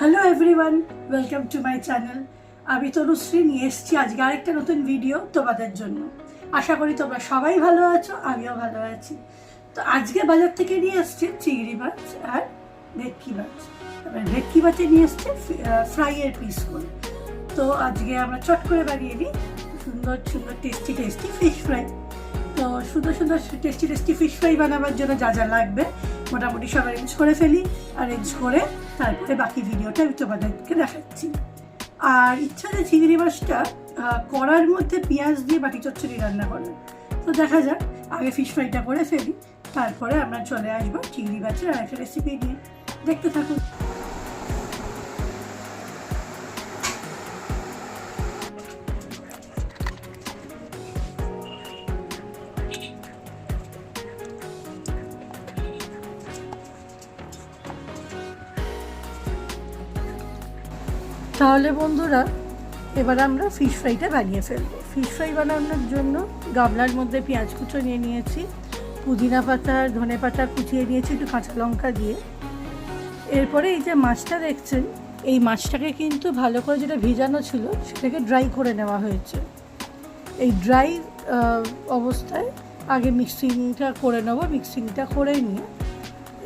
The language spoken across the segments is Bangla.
Hello everyone welcome to my channel আমি তনুশ্রী, নিয়ে এসেছি আজকে আরেকটা নতুন ভিডিও তোমাদের জন্য। আশা করি তোমরা সবাই ভালো আছো, আমিও ভালো আছি। তো আজকে বাজার থেকে নিয়ে এসছি চিংড়ি মাছ আর ভেটকি মাছ। এবার ভেটকি মাছে নিয়ে এসছি ফ্রাইয়ের পিস করে। তো আজকে আমরা চট করে বানিয়ে নিই, সুন্দর সুন্দর টেস্টি টেস্টি ফিশ ফ্রাই তো সুন্দর সুন্দর টেস্টি টেস্টি ফিশ ফ্রাই বানাবার জন্য যা যা লাগবে মোটামুটি সব অ্যারেঞ্জ করে ফেলি অ্যারেঞ্জ করে তারপরে বাকি ভিডিওটা আমি তোমাদেরকে দেখাচ্ছি। আর ইচ্ছা যে চিংড়ি মাছটা কড়ার মধ্যে পেঁয়াজ দিয়ে বাটি চচ্চড়ি রান্না করে তো দেখা যাক, আগে ফিশ ফ্রাইটা করে ফেলি, তারপরে আমরা চলে আসব চিংড়ি মাছের আর একটা রেসিপি নিয়ে। দেখতে থাকুন। তাহলে বন্ধুরা, এবার আমরা ফিশ ফ্রাইটা বানিয়ে ফেলব। ফিশ ফ্রাই বানানোর জন্য গামলার মধ্যে পেঁয়াজ কুচো নিয়ে নিয়েছি, পুদিনা পাতা, ধনে পাতা কুচিয়ে নিয়েছি, একটু কাঁচা লঙ্কা দিয়ে। এরপরে এই যে মাছটা দেখছেন, এই মাছটাকে কিন্তু ভালো করে যেটা ভিজানো ছিল, সেটাকে ড্রাই করে নেওয়া হয়েছে। এই ড্রাই অবস্থায় আগে মিক্সিংটা করে নেব মিক্সিংটা করে নিয়ে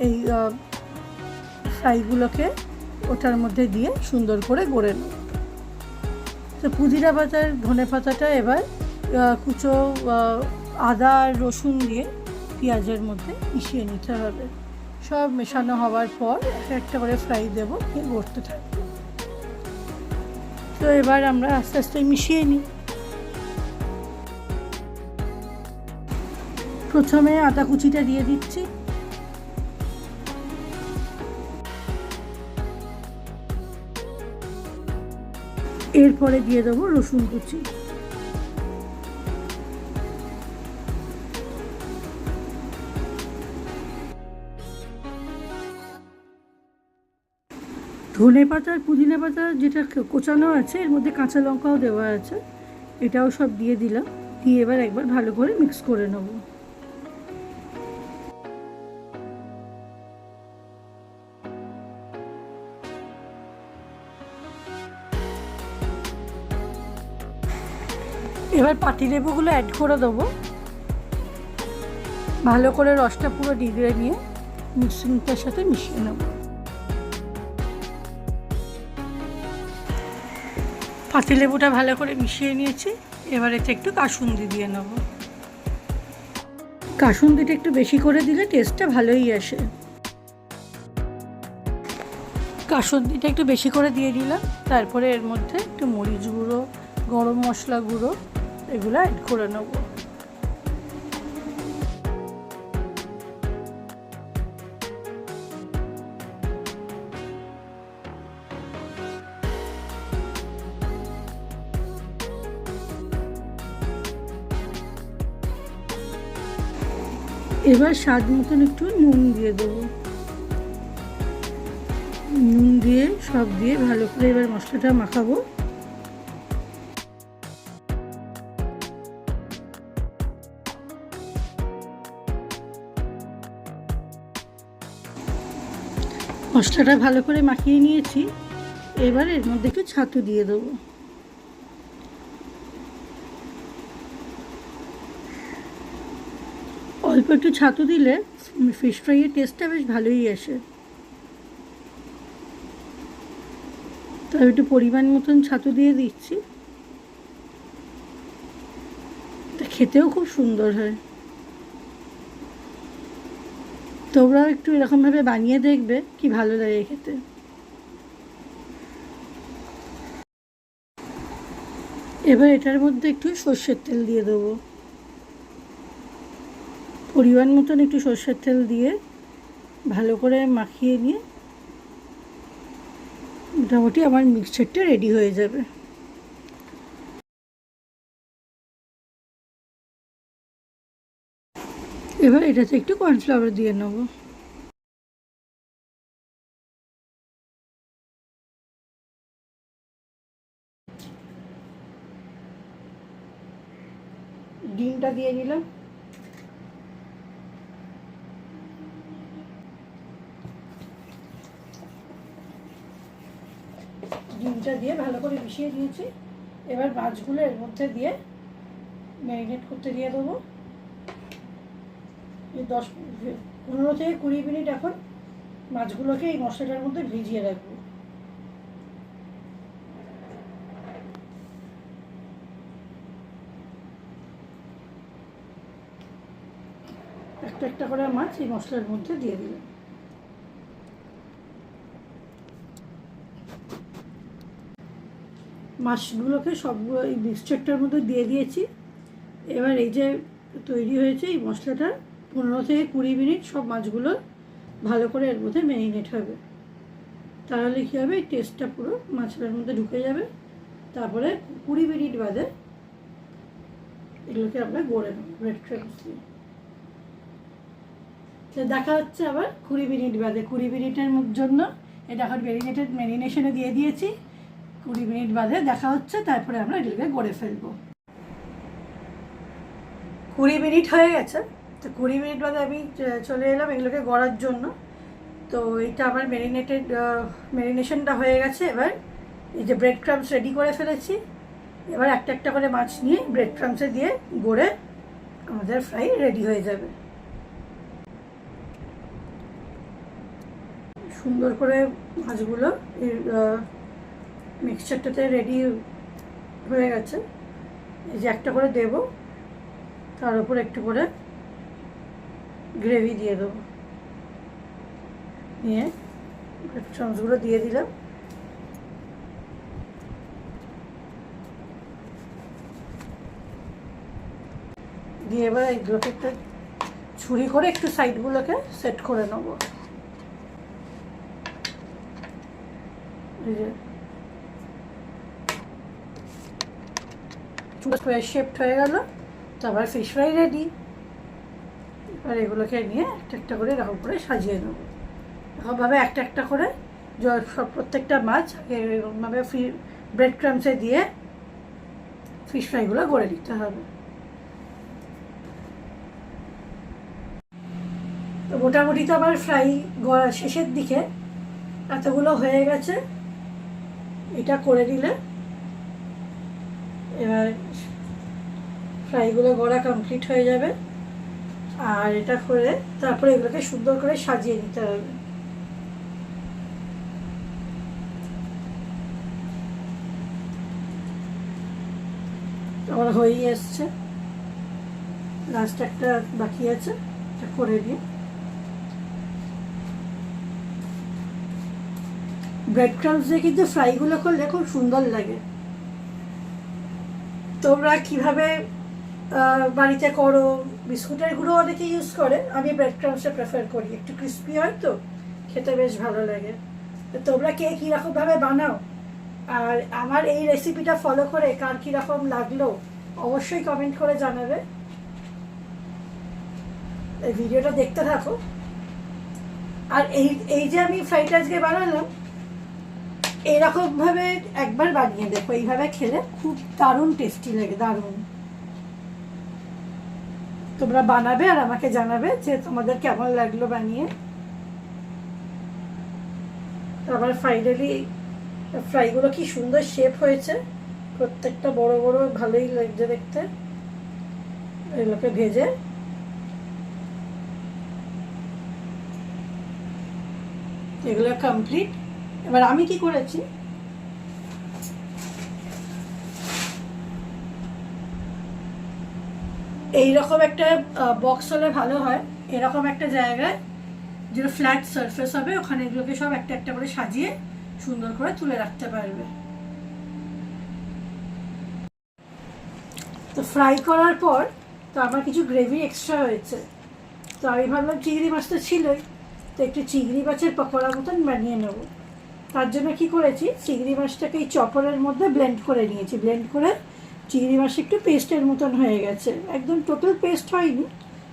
এই ফ্রাইগুলোকে ওটার মধ্যে দিয়ে সুন্দর করে গড়ে নেব। তো পুদিনা পাতার, ধনে পাতাটা এবার কুচো আদা রসুন দিয়ে পেঁয়াজের মধ্যে মিশিয়ে নিতে হবে। সব মেশানো হওয়ার পর একটা একটা করে ফ্রাই দেবো, দিয়ে গড়তে থাকবে। তো এবার আমরা আস্তে আস্তে মিশিয়ে নিই। প্রথমে আদা কুচিটা দিয়ে দিচ্ছি। এরপরে দিয়ে দেবো রসুন কুচি। ধনে পাতা, পুদিনা পাতা যেটা কোচানো আছে, এর মধ্যে কাঁচা লঙ্কাও দেওয়া আছে, এটাও সব দিয়ে দিলাম। দিয়ে এবার একবার ভালো করে মিক্স করে নেব। এবার পাতিলেবুগুলো অ্যাড করে দেবো। ভালো করে রসটা পুরো ডিগড়ে নিয়ে মিক্সিংটার সাথে মিশিয়ে নেব। পাতিলেবুটা ভালো করে মিশিয়ে নিয়েছি, এবার এতে একটু কাসুন্দি দিয়ে নেব। কাসুন্দিটা একটু বেশি করে দিলে টেস্টটা ভালোই আসে। কাসুন্দিটা একটু বেশি করে দিয়ে দিলাম, তারপরে এর মধ্যে একটু মরিচ গুঁড়ো, গরম মশলা গুঁড়ো এগুলো অ্যাড করে নেব। এবার স্বাদ মতন একটু নুন দিয়ে দেবো। নুন দিয়ে, সব দিয়ে ভালো করে এবার মশলাটা মাখাবো। মশলাটা ভালো করে মাখিয়ে নিয়েছি। এবার এর মধ্যে একটু ছাতু দিয়ে দেবো। অল্প একটু ছাতু দিলে ফিশ ফ্রাইয়ের টেস্টটা বেশ ভালোই আসে। তো একটু পরিমাণ মতন ছাতু দিয়ে দিচ্ছি। তা খেতেও খুব সুন্দর হয়। তোমরাও একটু এরকমভাবে বানিয়ে দেখবে কি ভালো লাগে খেতে। এবার এটার মধ্যে একটু সর্ষের তেল দিয়ে দেবো। পরিমাণ মতন একটু সর্ষের তেল দিয়ে ভালো করে মাখিয়ে নিয়ে মোটামুটি আমার মিক্সচারটা রেডি হয়ে যাবে। এবার এটাতে একটু কর্নফ্লাওয়ার দিয়ে নেব। ডিমটা দিয়ে নিলাম ডিমটা দিয়ে ভালো করে মিশিয়ে দিয়েছি। এবার মাছগুলো এর মধ্যে দিয়ে ম্যারিনেট করতে দিয়ে দেবো। দশ পনেরো থেকে কুড়ি মিনিট এখন মাছগুলোকে এই মশলাটার মধ্যে ভিজিয়ে রাখব। একটা একটা করে মাছ এই মশলার মধ্যে দিয়ে দিলাম। মাছগুলোকে সবগুলো এই মিক্সচারটার মধ্যে দিয়ে দিয়েছি। এবার এই যে তৈরি হয়েছে এই মশলাটা পনেরো থেকে কুড়ি মিনিট সব মাছগুলো ভালো করে এর মধ্যে ম্যারিনেট হবে। তাহলে কী হবে? টেস্টটা পুরো মাছের মধ্যে ঢুকে যাবে। তারপরে কুড়ি মিনিট বাদে এগুলোকে আমরা গড়ে নেব ব্রেড ক্রামস দিয়ে। তো দেখা হচ্ছে আবার কুড়ি মিনিট বাদে। কুড়ি মিনিটের জন্য এটা এখন ম্যারিনেটেড ম্যারিনেশনে দিয়ে দিয়েছি। কুড়ি মিনিট বাদে দেখা হচ্ছে, তারপরে আমরা এগুলোকে গড়ে ফেলব। কুড়ি মিনিট হয়ে গেছে। তো কুড়ি মিনিট বাদে আমি চলে এলাম এগুলোকে গড়ার জন্য। তো এইটা আমার ম্যারিনেটেড ম্যারিনেশনটা হয়ে গেছে এবার। এই যে ব্রেড ক্রামস রেডি করে ফেলেছি। এবার একটা একটা করে মাছ নিয়ে ব্রেড ক্রামসে দিয়ে গড়ে আমাদের ফ্রাই রেডি হয়ে যাবে। সুন্দর করে মাছগুলো মিক্সচারটাতে রেডি হয়ে গেছে। এই যে একটা করে দেব, তার উপর একটু করে গ্রেভি দিয়ে দেবো। নিয়ে চামচগুলো দিয়ে দিলাম। দিয়ে এবার এইগুলোকে একটা ছুরি করে একটু সাইডগুলোকে সেট করে নেব। শেপড হয়ে গেল, তারপর ফিশ ফ্রাই রেডি এবার এগুলোকে নিয়ে একটা একটা করে এরকম করে সাজিয়ে নেব। এরকমভাবে একটা একটা করে সব প্রত্যেকটা মাছ এরকমভাবে ফ্রি ব্রেড ক্রামসে দিয়ে ফিশ ফ্রাইগুলো গড়ে দিতে হবে। তো মোটামুটি তো আমার ফ্রাই গড়া শেষের দিকে এতগুলো হয়ে গেছে। এটা করে দিলে এবার ফ্রাইগুলো গড়া কমপ্লিট হয়ে যাবে। আর এটা করে তারপরে এগুলোকে সুন্দর করে সাজিয়ে নিতে হবে। আমার হয়েই এসছে। লাস্ট একটা বাকি আছে, এটা করে দিই ব্রেড ক্রামস দিয়ে কিন্তু ফ্রাইগুলো করলে খুব সুন্দর লাগে। তোমরা কীভাবে বাড়িতে করো বিস্কুটের গুঁড়ো অনেকে ইউজ করে। আমি ব্রেড ক্রামসটা প্রেফার করি। একটু ক্রিস্পি হয় তো, খেতে বেশ ভালো লাগে। তো তোমরা কে কীরকমভাবে বানাও? আর আমার এই রেসিপিটা ফলো করে কার কীরকম লাগল, অবশ্যই কমেন্ট করে জানাবে। এই ভিডিওটা দেখতে থাকো। আর এই এই যে আমি ফ্রাইড আজকে বানালাম এরকম ভাবে একবার বানিয়ে দেখো। এইভাবে খেলে খুব দারুণ টেস্টি লাগে, দারুণ। তোমরা বানাবে আর আমাকে জানাবে যে তোমাদের কেমন লাগল বানিয়ে। আবার ফাইনালি ফ্রাইগুলো কি সুন্দর শেপ হয়েছে। প্রত্যেকটা বড় বড় ভালোই লাগছে দেখতে। এগুলোকে ভেজে। এগুলো কমপ্লিট এবার আমি কি করেছি? এইরকম একটা বক্স হলে ভালো হয়। এরকম একটা জায়গায় যেটা ফ্ল্যাট সারফেস হবে, ওখানে এগুলোকে সব একটা একটা করে সাজিয়ে সুন্দর করে তুলে রাখতে পারবে। তো ফ্রাই করার পর তো আমার কিছু গ্রেভি এক্সট্রা হয়েছে। তো আমি ভাবলাম চিংড়ি মাছ তো ছিলই, তো একটু চিংড়ি মাছের পকোড়া মতন বানিয়ে নেব। তার জন্য কি করেছি, চিংড়ি মাছটাকে এই চপরের মধ্যে ব্লেন্ড করে নিয়েছি। ব্লেন্ড করে চিংড়ি মাছ একটু পেস্টের মতন হয়ে গেছে। একদম টোটাল পেস্ট হয়নি।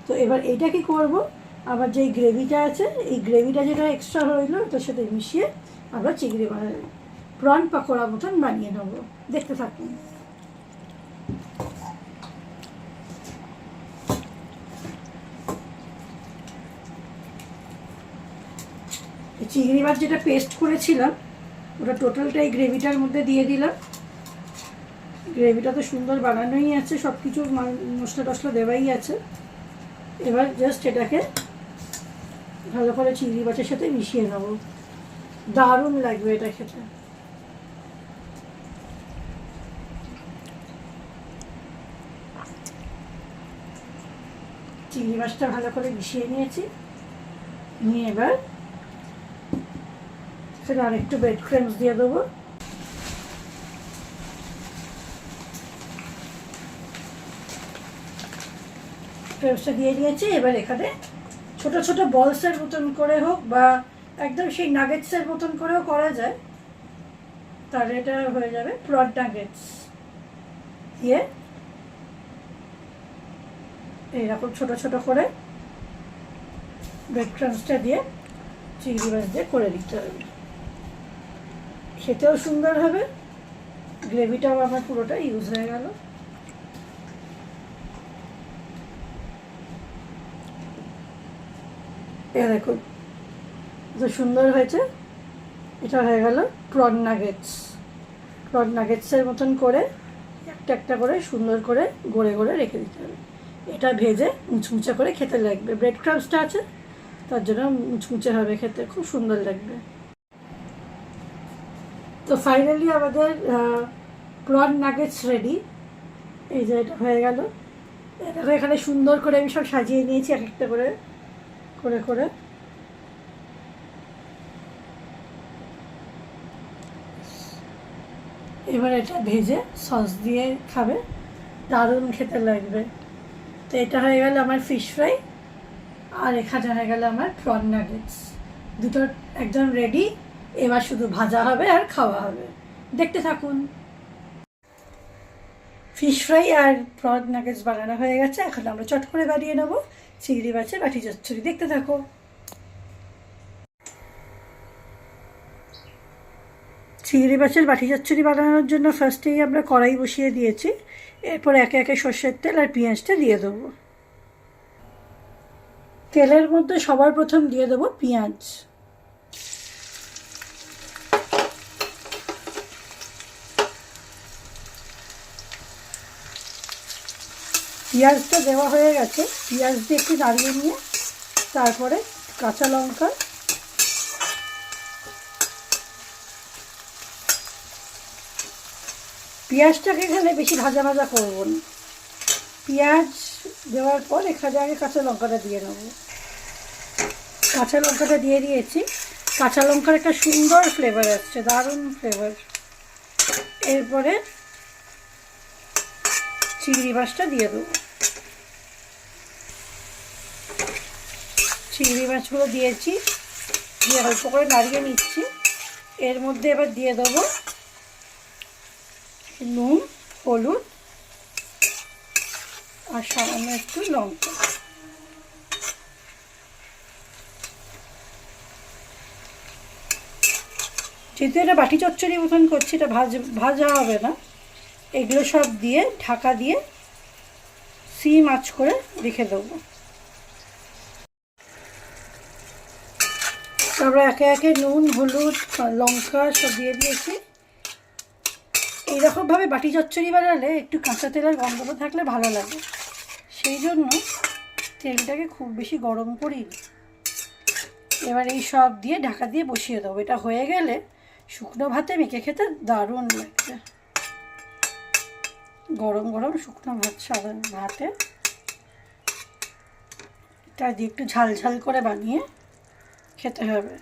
তো এবার এটা কি করব? আবার যে গ্রেভিটা আছে, এই গ্রেভিটা যেটা এক্সট্রা রইল তার সাথে মিশিয়ে আমরা চিংড়ি মাছ প্রন পাকোড়া মতন বানিয়ে নেব। দেখতে থাকুন। চিংড়ি মাছ যেটা পেস্ট করেছিলাম, ওটা টোটালটা এই গ্রেভিটার মধ্যে দিয়ে দিলাম। গ্রেভিটা তো সুন্দর বানানোই আছে সব কিছু মশলা টশলা দেওয়াই আছে। এবার জাস্ট এটাকে ভালো করে চিংড়ি মাছের সাথে মিশিয়ে নেব। দারুণ লাগবে এটা খেতে। চিংড়ি মাছটা ভালো করে মিশিয়ে নিয়েছি। নিয়ে এবার সেটা আরেকটু ব্রেড ক্রামস দিয়ে দেবো। ক্রামসটা দিয়ে দিয়েছি, এবার এখানে ছোট ছোট বলসের মতন করে হোক বা একদম সেই নাগেটসের মতন করেও করা যায়। তাহলে এটা হয়ে যাবে প্রড নাগেটস দিয়ে এইরকম ছোট ছোট করে ব্রেড ক্রামসটা দিয়ে চিংড়ি মাছ দিয়ে করে দিতে হবে। খেতেও সুন্দর হবে গ্রেভিটাও আমার পুরোটা ইউজ হয়ে গেল। এ দেখুন তো সুন্দর হয়েছে, এটা হয়ে গেল প্রন নাগেটস প্রন নাগেটসের মতন করে একটা একটা করে সুন্দর করে গড়ে গড়ে রেখে দিতে হবে। এটা ভেজে মুচমুচে করে খেতে লাগবে। ব্রেড ক্রামসটা আছে, তার জন্য মুচমুচে হবে খেতে, খুব সুন্দর লাগবে। তো ফাইনালি আমাদের প্রন নাগেটস রেডি এই যে এটা হয়ে গেল। এখানে সুন্দর করে আমি সব সাজিয়ে নিয়েছি, এক একটা করে। করে করে। এবার এটা ভেজে সস দিয়ে খাবে। দারুণ খেতে লাগবে। তো এটা হয়ে গেল আমার ফিশ ফ্রাই আর এখানে হয়ে গেল আমার প্রন নাগেটস দুটো একদম রেডি এবার শুধু ভাজা হবে আর খাওয়া হবে। দেখতে থাকুন। ফিশ ফ্রাই আর প্রন নাগেটস বানানো হয়ে গেছে। এখন আমরা চট করে বানিয়ে নেব। চিংড়ি মাছের বাটি চচ্চড়ি, দেখতে থাকো। চিংড়ি মাছের বাটি চচ্চড়ি বানানোর জন্য ফার্স্টেই আমরা কড়াই বসিয়ে দিয়েছি। এরপর একে একে সর্ষের তেল আর পেঁয়াজটা দিয়ে দেবো। তেলের মধ্যে সবার প্রথম দিয়ে দেবো পেঁয়াজ। পেঁয়াজটা দেওয়া হয়ে গেছে। পেঁয়াজ দিয়ে একটু নাড়িয়ে নিয়ে তারপরে কাঁচা লঙ্কা। পেঁয়াজটাকে এখানে বেশি ভাজা ভাজা করব না। পেঁয়াজ দেওয়ার পর এখানে আগে কাঁচা লঙ্কাটা দিয়ে নেব। কাঁচা লঙ্কাটা দিয়ে দিয়েছি। কাঁচা লঙ্কার একটা সুন্দর ফ্লেভার আসছে, দারুণ ফ্লেভার এরপরে চিংড়ি মাছটা দিয়ে দেবো। চিংড়ি মাছগুলো দিয়েছি। দিয়ে অল্প করে নাড়িয়ে নিচ্ছি। এর মধ্যে এবার দিয়ে দেবো নুন, হলুদ আর সামান্য একটু লঙ্কা। যেহেতু এটা বাটি চচ্চড়ি মতন করছি, এটা ভাজ, ভাজা হবে না। এগুলো সব দিয়ে ঢাকা দিয়ে সিম আঁচ করে রেখে দেবো। তারপরে একে একে নুন, হলুদ, লঙ্কা সব দিয়ে দিয়েছি। এইরকমভাবে বাটি চচ্চড়ি বানালে একটু কাঁচা তেলের গন্ধটা থাকলে ভালো লাগে। সেই জন্য তেলটাকে খুব বেশি গরম করি এবার এই সব দিয়ে ঢাকা দিয়ে বসিয়ে দেবো। এটা হয়ে গেলে শুকনো ভাতে মেখে খেতে দারুণ লাগবে। গরম গরম শুকনো ভাত সাধারণ ভাতে। এটা দিয়ে একটু ঝাল ঝাল করে বানিয়ে খেতে হবে।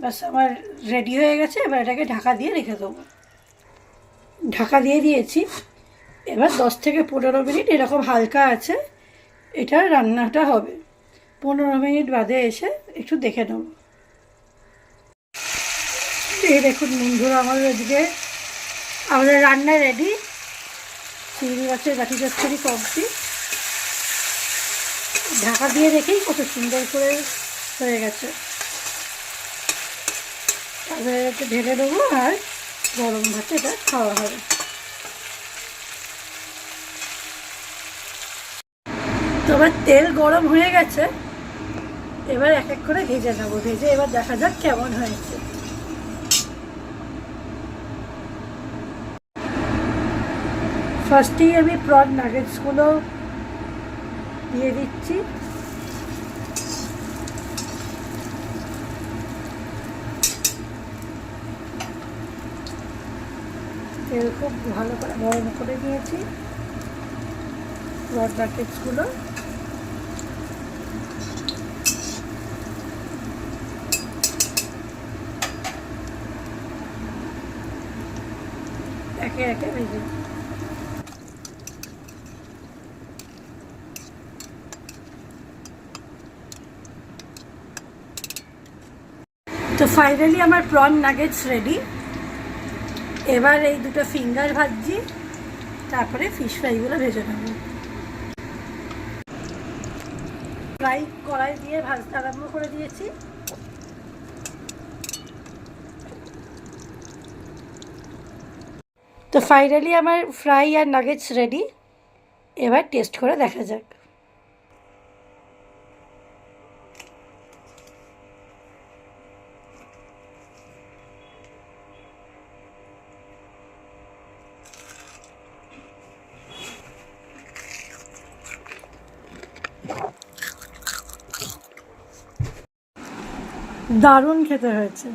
ব্যাস, আমার রেডি হয়ে গেছে, এবার এটাকে ঢাকা দিয়ে রেখে দেবো। ঢাকা দিয়ে দিয়েছি। এবার দশ থেকে পনেরো মিনিট এরকম হালকা আছে, এটা রান্নাটা হবে। পনেরো মিনিট বাদে এসে একটু দেখে নেব। এই দেখুন বন্ধুরা, আমাদের এদিকে, আমাদের রান্না রেডি চিংড়ি মাছের বাটি চচ্চড়ি কমপ্লিট ঢাকা দিয়ে রেখেই কত সুন্দর করে হয়ে গেছে। তারপরে একটু ঢেলে দেবো আর গরম ভাতে এটা খাওয়া হবে। তোমার তেল গরম হয়ে গেছে। এবার এক এক করে ভেজে নেব। ভেজে এবার দেখা যাক কেমন হয়েছে। ফার্স্টেই আমি প্রন নাগেটসগুলো দিয়ে দিচ্ছি। তেল খুব ভালো করে গরম করে নিয়েছি। প্রন নাগেটসগুলো একে একে ভেজে তো ফাইনালি আমার প্রন নাগেটস রেডি এবার এই দুটো ফিঙ্গার ভাজছি, তারপরে ফিশ ফ্রাইগুলো ভেজে নেব। ফ্রাই কড়াই দিয়ে ভাজতে আরম্ভ করে দিয়েছি। তো ফাইনালি আমার ফ্রাই আর নাগেটস রেডি এবার টেস্ট করে দেখা যাক। দারুণ খেতে হয়েছে।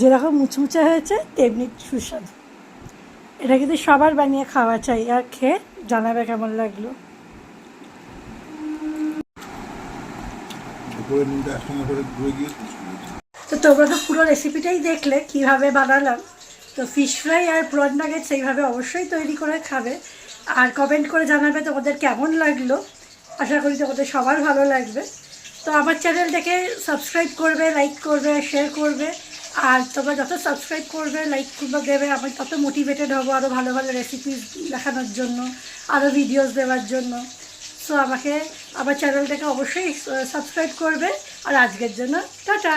যেরকম মুচমুচে হয়েছে তেমনি সুস্বাদু। এটা কিন্তু সবার বানিয়ে খাওয়া চাই আর খেয়ে জানাবে কেমন লাগল? তো তোমরা তো পুরো রেসিপিটাই দেখলে কীভাবে বানালাম। তো ফিশ ফ্রাই আর প্রন নাগেট সেইভাবে অবশ্যই তৈরি করে খাবে। আর কমেন্ট করে জানাবে তোমাদের কেমন লাগল। আশা করি তোমাদের সবার ভালো লাগবে। তো আমার চ্যানেলটাকে সাবস্ক্রাইব করবে লাইক করবে শেয়ার করবে। আর তোমরা যত সাবস্ক্রাইব করবে লাইক করবে দেবে, আমি তত মোটিভেটেড হব আরও ভালো ভালো রেসিপি দেখানোর জন্য আরও ভিডিওস দেওয়ার জন্য। সো আমাকে, আমার চ্যানেলটাকে অবশ্যই সাবস্ক্রাইব করবে। আর আজকের জন্য, টাটা!